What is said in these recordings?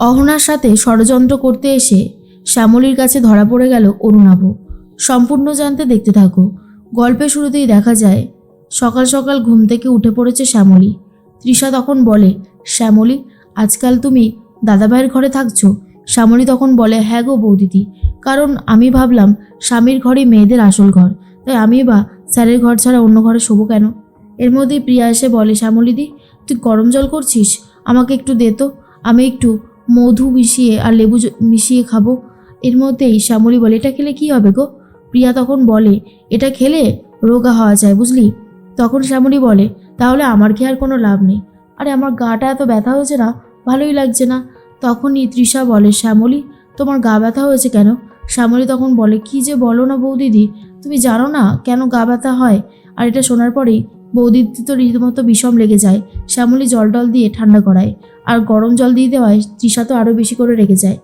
অহনার সাথে ষড়যন্ত্র করতে এসে শ্যামলীর কাছে ধরা পড়ে গেল অরুণাভ সম্পূর্ণ জানতে দেখতে থাকো। গল্পের শুরুতেই দেখা যায়, সকাল সকাল ঘুম থেকে উঠে পড়েছে শ্যামলী। তৃষা তখন বলে, শ্যামলী, আজকাল তুমি দাদাভাইয়ের ঘরে থাকছো? শ্যামলী তখন বলে হ্যাঁ গো বৌদিদি, কারণ আমি ভাবলাম স্বামীর ঘরই মেয়েদের আসল ঘর। তাই আমি বা স্যারের ঘর ছাড়া অন্য ঘরে শোবো কেন? এর মধ্যেই প্রিয়া এসে বলে শ্যামলীদি তুই গরম জল করছিস? আমাকে একটু দে তো। আমি একটু মধু মিশিয়ে আর লেবু মিশিয়ে খাব। এর মধ্যেই শ্যামলী বলে, এটা খেলে কি হবে গো? প্রিয়া তখন বলে, এটা খেলে রোগা হওয়া যায়, বুঝলি? তখন শ্যামলী বলে, তাহলে আমার খেয়ে আর কোনো লাভ নেই। আরে, আমার গাটা এত ব্যথা হয়েছে না? ভালোই লাগছে না? তখনই তৃষা বলে, শ্যামলী, তোমার গা ব্যথা হয়েছে কেন? শ্যামলী তখন বলে, কি যে বলো না বৌদিদি, তুমি জানো না কেন গা ব্যথা হয়? আর এটা শোনার পরেই বৌদিদি তো রীতিমতো বিষম লেগে যায়। শ্যামলী জল টল দিয়ে ঠান্ডা করায়। আর গরম জল দিয়ে দেওয়ায় তৃষা তো আরও বেশি করে রেগে যায়।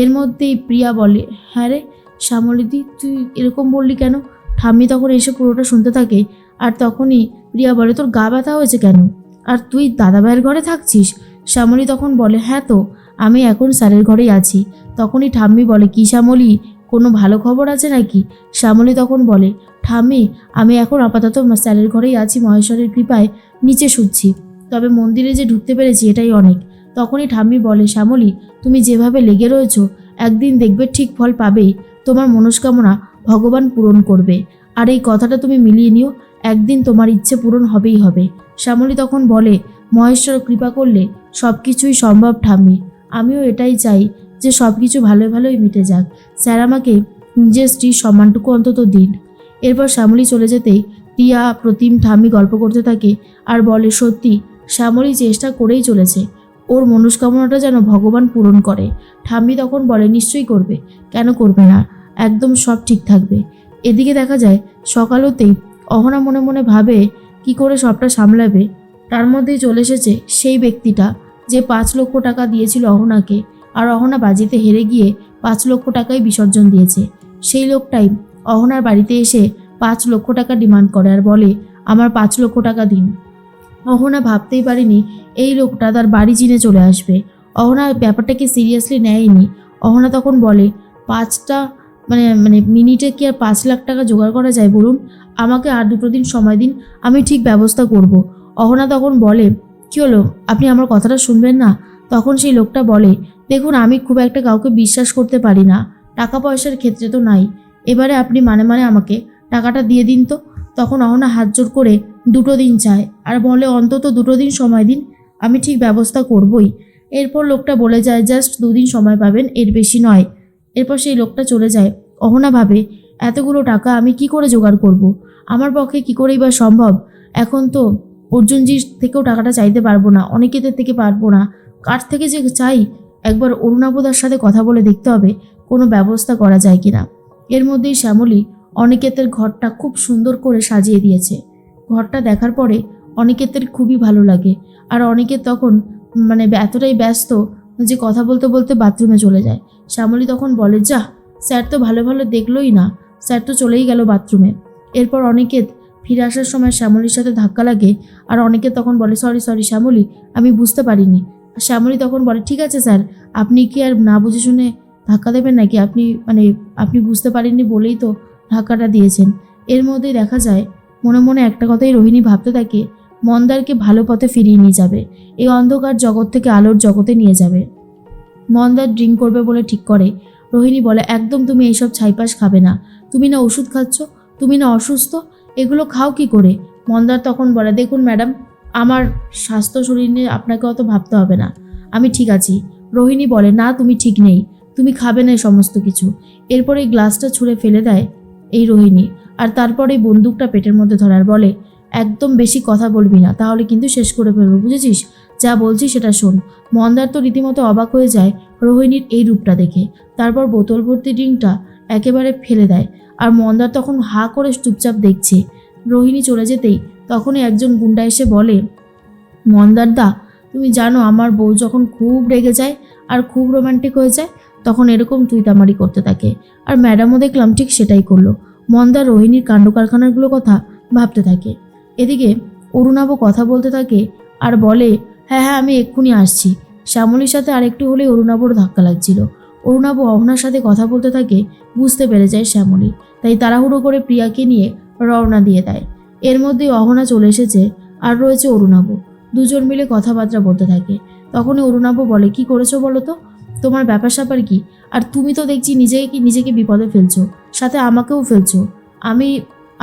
এর মধ্যেই প্রিয়া বলে হ্যাঁ রে শ্যামলীদি তুই এরকম বললি কেন? ঠাম্মি তখন এসে পুরোটা শুনতে থাকে আর তখনই প্রিয়া বলে, তোর গা ব্যথা হয়েছে কেন? আর তুই দাদাভাইয়ের ঘরে থাকছিস? শ্যামলী তখন বলে হ্যাঁ তো, আমি এখন স্যারের ঘরেই আছি। তখনই ঠাম্মি বলে, কি শ্যামলী, কোনো ভালো খবর আছে নাকি? শ্যামলী তখন বলে ঠাম্মি, আমি এখন আপাতত স্যারের ঘরেই আছি, মহেশ্বরের কৃপায় নিচে শুচ্ছি। তবে মন্দিরে যে ঢুকতে পেরেছি এটাই অনেক। তখনই ঠাম্মি বলে, শ্যামলী, তুমি যেভাবে লেগে রয়েছো, একদিন দেখবে ঠিক ফল পাবেই। তোমার মনস্কামনা ভগবান পূরণ করবে। আর এই কথাটা তুমি মিলিয়ে নিও, একদিন তোমার ইচ্ছে পূরণ হবেই হবে। শ্যামলী তখন বলে, মহেশ্বর কৃপা করলে সব কিছুই সম্ভব ঠাম্মি। আমিও এটাই চাই যে সব কিছু ভালো ভালোই মিটে যাক। স্যার আমাকে নিজের স্ত্রীর সম্মানটুকু অন্তত দিন। এরপর শ্যামলী চলে যেতেই টিয়া, প্রতিম, ঠাম্মি গল্প করতে থাকে আর বলে, সত্যি, শ্যামলী চেষ্টা করেই চলেছে। ওর মনস্কামনাটা যেন ভগবান পূরণ করে। ঠাম্মি তখন বলে, নিশ্চয়ই করবে। কেন করবে না? একদম সব ঠিক থাকবে। এদিকে দেখা যায়, সকাল হতেই অহনা মনে মনে ভাবে, কি করে সবটা সামলাবে? তার মধ্যেই চলে এসেছে সেই ব্যক্তিটা, যে পাঁচ লক্ষ টাকা দিয়েছিল অহনাকে। আর অহনা বাজিতে হেরে গিয়ে পাঁচ লক্ষ টাকাই বিসর্জন দিয়েছে। সেই লোকটাই অহনার বাড়িতে এসে পাঁচ লক্ষ টাকা ডিমান্ড করে আর বলে, আমার পাঁচ লক্ষ টাকা দিন। অহনা ভাবতেই পারেনি এই লোকটা তার বাড়ি চিনে চলে আসবে। অহনা ব্যাপারটাকে সিরিয়াসলি নেয়নি। অহনা তখন বলে, পাঁচটা মানে মানে মিনিটে কি আর পাঁচ লাখ টাকা জোগাড় করা যায় বলুন? আমাকে আর দুটো দিন সময় দিন, আমি ঠিক ব্যবস্থা করব। অহনা তখন বলে, কি হলো? আপনি আমার কথাটা শুনবেন না? তখন সেই লোকটা বলে, দেখুন, আমি খুব একটা কাউকে বিশ্বাস করতে পারি না। টাকা পয়সার ক্ষেত্রে তো নাই। এবারে আপনি মানে মানে আমাকে টাকাটা দিয়ে দিন তো। তখন অহনা হাত জোর করে দুটো দিন চায় আর বলে, অন্তত দুটো দিন সময় দিন, আমি ঠিক ব্যবস্থা করবই। এরপর লোকটা বলে যায়, জাস্ট দুদিন সময় পাবেন, এর বেশি নয়। এরপর সেই লোকটা চলে যায়। অহনা ভাবে, এতগুলো টাকা আমি কি করে জোগাড় করব। আমার পক্ষে কি করেই বা সম্ভব? এখন তো অর্জুনজির থেকেও টাকাটা চাইতে পারব না অনেকেদের থেকে পারব না। কার থেকে যে চাই? একবার অরুণাবদার সাথে কথা বলে দেখতে হবে, কোনো ব্যবস্থা করা যায় কিনা? এর মধ্যেই শ্যামলী অনিকেতের ঘরটা খুব সুন্দর করে সাজিয়ে দিয়েছে। ঘরটা দেখার পরে অনিকেতের খুবই ভালো লাগে। আর অনিকেত তখন মানে এতটাই ব্যস্ত যে কথা বলতে বলতে বাথরুমে চলে যায়। শ্যামলী তখন বলে যা স্যার তো ভালো ভালো দেখলোই না। স্যার তো চলেই গেল বাথরুমে। এরপর অনিকেত ফিরে আসার সময় শ্যামলীর সাথে ধাক্কা লাগে আর অনেকে তখন বলে, সরি সরি শ্যামলী, আমি বুঝতে পারিনি। শ্যামলী তখন বলে, ঠিক আছে স্যার, আপনি কি আর না বুঝে শুনে ধাক্কা দেবেন নাকি? আপনি মানে আপনি বুঝতে পারেননি বলেই তো ধাক্কাটা দিয়েছেন। এর মধ্যেই দেখা যায়, মনে মনে একটা কথাই রোহিণী ভাবতে থাকে, মন্দারকে ভালো পথে ফিরিয়ে নিয়ে যাবে। এই অন্ধকার জগৎ থেকে আলোর জগতে নিয়ে যাবে। মন্দার ড্রিঙ্ক করবে বলে ঠিক করে। রোহিণী বলে, একদম তুমি এইসব ছাইপাশ খাবে না। তুমি না ওষুধ খাচ্ছ, তুমি না অসুস্থ, এগুলো খাও কি করে? মন্দার তখন বলে, দেখুন ম্যাডাম, আমার স্বাস্থ্য শরীর নিয়ে আপনাকে অত ভাবতে হবে না। আমি ঠিক আছি। রোহিণী বলে, না, তুমি ঠিক নেই। তুমি খাবে না সমস্ত কিছু। এরপর এই গ্লাসটা ছুঁড়ে ফেলে দেয় এই রোহিণী। আর তারপরে বন্দুকটা পেটের মধ্যে ধরার বলে, একদম বেশি কথা বলবি না, তাহলে কিন্তু শেষ করে ফেলব, বুঝেছিস? যা বলছি সেটা শোন। মন্দার তো রীতিমতো অবাক হয়ে যায় রোহিণীর এই রূপটা দেখে। তারপর বোতল ভর্তি ড্রিঙ্কটা একেবারে ফেলে দেয়। আর মন্দার তখন হা করে চুপচাপ দেখছে। রোহিণী চলে যেতেই তখনই একজন গুন্ডা এসে বলে মন্দার দা তুমি জানো আমার বউ যখন খুব রেগে যায় আর খুব রোমান্টিক হয়ে যায় তখন এরকম তুইতামারি করতে থাকে। আর ম্যাডামও দেখলাম ঠিক সেটাই করল। মন্দার রোহিণীর কাণ্ড কারখানাগুলোর কথা ভাবতে থাকে। এদিকে অরুণাভ কথা বলতে থাকে আর বলে হ্যাঁ হ্যাঁ আমি এক্ষুনি আসছি। শ্যামলীর সাথে আরেকটু হলে অরুণাবর ধাক্কা লাগছিল। অরুণাব অহনার সাথে কথা বলতে থাকে, বুঝতে পেরে যায় শ্যামলী। তাই তাড়াহুড়ো করে প্রিয়াকে নিয়ে রওনা দিয়ে দেয়। এর মধ্যেই অহনা চলে এসেছে আর রয়েছে অরুণাব দুজন মিলে কথাবার্তা বলতে থাকে। তখনই অরুণাব বলে, কি করেছ বলো তো? তোমার ব্যাপার স্যাপার কি? আর তুমি তো দেখছি নিজেকে কি নিজেকে বিপদে ফেলছো, সাথে আমাকেও ফেলছো। আমি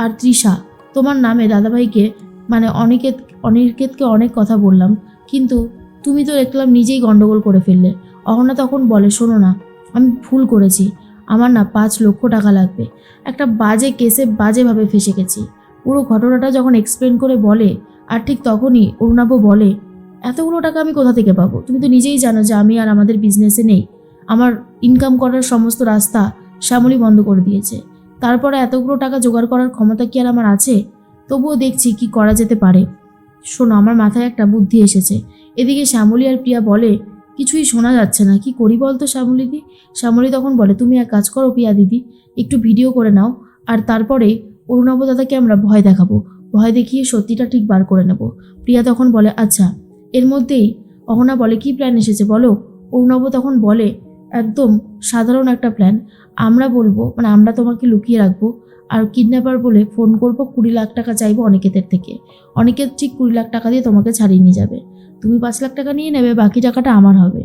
আর তৃষা, তোমার নামে দাদাভাইকে মানে অনিকেত, অনিকেতকে অনেক কথা বললাম, কিন্তু তুমি তো দেখলাম নিজেই গন্ডগোল করে ফেললে। অহনা তখন বলে, শোনো না, আমি ভুল করেছি। আমার না পাঁচ লক্ষ টাকা লাগবে। একটা বাজে কেসে বাজেভাবে ফেসে গেছি। পুরো ঘটনাটা যখন এক্সপ্লেন করে বলে, আর ঠিক তখনই অরুণাব বলে এতগুলো টাকা আমি কোথা থেকে পাবো? তুমি তো নিজেই জানো যে আমি আর আমাদের বিজনেসে নেই। আমার ইনকাম করার সমস্ত রাস্তা শ্যামলি বন্ধ করে দিয়েছে। তারপরে এতগুলো টাকা জোগাড় করার ক্ষমতা কি আর আমার আছে? তবুও দেখছি কি করা যেতে পারে। শোনো, আমার মাথায় একটা বুদ্ধি এসেছে। এদিকে শ্যামলী আর প্রিয়া বলে, কিছুই শোনা যাচ্ছে না। কি করি বলতো শ্যামলীদি শ্যামলী তখন বলে, তুমি এক কাজ করো প্রিয়া দিদি, একটু ভিডিও করে নাও, আর তারপরে অরুণাব দাদাকে আমরা ভয় দেখাবো। ভয় দেখিয়ে সত্যিটা ঠিক বার করে নেব। প্রিয়া তখন বলে আচ্ছা। এর মধ্যেই অহনা বলে, কি প্ল্যান এসেছে বলো? অরুণাব তখন বলে, একদম সাধারণ একটা প্ল্যান আমরা বলব মানে আমরা তোমাকে লুকিয়ে রাখব আর কিডন্যাপার বলে ফোন করব কুড়ি লাখ টাকা চাইব অনিকেতের থেকে। অনিকেত ঠিক কুড়ি লাখ টাকা দিয়ে তোমাকে ছাড়িয়ে নিয়ে যাবে। তুমি পাঁচ লাখ টাকা নিয়ে নেবে, বাকি টাকাটা আমার হবে।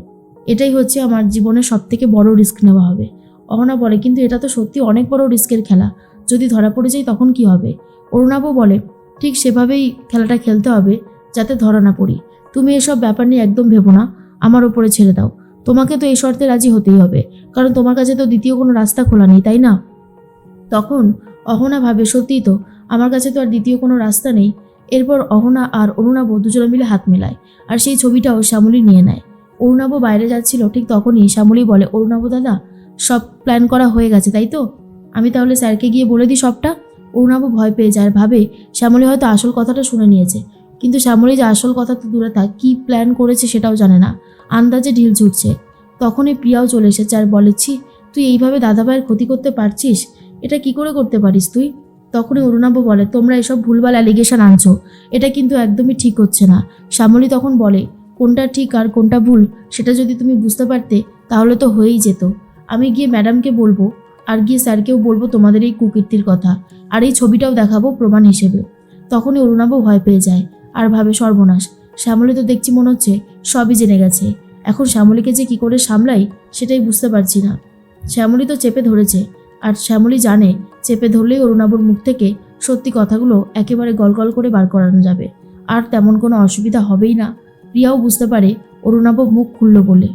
এটাই হচ্ছে আমার জীবনের সব থেকে বড় রিস্ক নেওয়া হবে। অহনা বলে, কিন্তু এটা তো সত্যি অনেক বড় রিস্কের খেলা। যদি ধরা পড়ে যাই তখন কি হবে? অরুণাবও বলে, ঠিক সেভাবেই খেলাটা খেলতে হবে, যাতে ধরা না পড়ি। তুমি এসব ব্যাপার নিয়ে একদম ভেবো না। আমার ওপরে ছেড়ে দাও। তোমাকে তো এই শর্তে রাজি হতেই হবে। কারণ তোমার কাছে তো দ্বিতীয় কোনো রাস্তা খোলা নেই, তাই না? তখন অহনা ভাবে, সত্যিই তো, আমার কাছে তো আর দ্বিতীয় কোনো রাস্তা নেই। এরপর অহনা আর অরুণাব দুজনে মিলে হাত মেলায় আর সেই ছবিটাও শ্যামলী নিয়ে নেয়। অরুণাব বাইরে যাচ্ছিল, ঠিক তখনই শ্যামলী বলে, অরুণাব দাদা, সব প্ল্যান করা হয়ে গেছে, তাই তো? আমি তাহলে স্যারকে গিয়ে বলে দিই সবটা? অরুণাব ভয় পেয়ে যায় ভাবে, শ্যামলী হয়তো আসল কথাটা শুনে নিয়েছে। কিন্তু শ্যামলী যে আসল কথা তো দূরে থাক, কী প্ল্যান করেছে সেটাও জানে না। আন্দাজে ঢিল ছুটছে। তখনই প্রিয়াও চলে এসেছে আর বলেছি তুই এইভাবে দাদাভাইয়ের ক্ষতি করতে পারছিস? এটা কি করে করতে পারিস তুই? তখনই অরুণাব বলে, তোমরা এসব ভুলভাল অ্যালিগেশন আনছো। এটা কিন্তু একদমই ঠিক হচ্ছে না। শ্যামলী তখন বলে, কোনটা ঠিক আর কোনটা ভুল, সেটা যদি তুমি বুঝতে পারতে, তাহলে তো হয়েই যেত। আমি গিয়ে ম্যাডামকে বলব, আর গিয়ে স্যারকেও বলব তোমাদের এই কুকীর্তির কথা। আর এই ছবিটাও দেখাবো প্রমাণ হিসেবে। তখনই অরুণাবও ভয় পেয়ে যায়। আর ভাবে সর্বনাশ। শ্যামলী তো দেখছি মনে হচ্ছে সবই জেনে গেছে। এখন শ্যামলীকে যে কি করে সামলাই, সেটাই বুঝতে পারছি না। শ্যামলী তো চেপে ধরেছে, আর শ্যামলী জানে চেপে ধরলেই অরুণাবুর মুখ থেকে সত্যি কথাগুলো একেবারে গলগল করে বার করানো যাবে। আর তেমন কোনো অসুবিধা হবেই না। প্রিয়াও বুঝতে পারে অরুণাব মুখ খুলল বলে।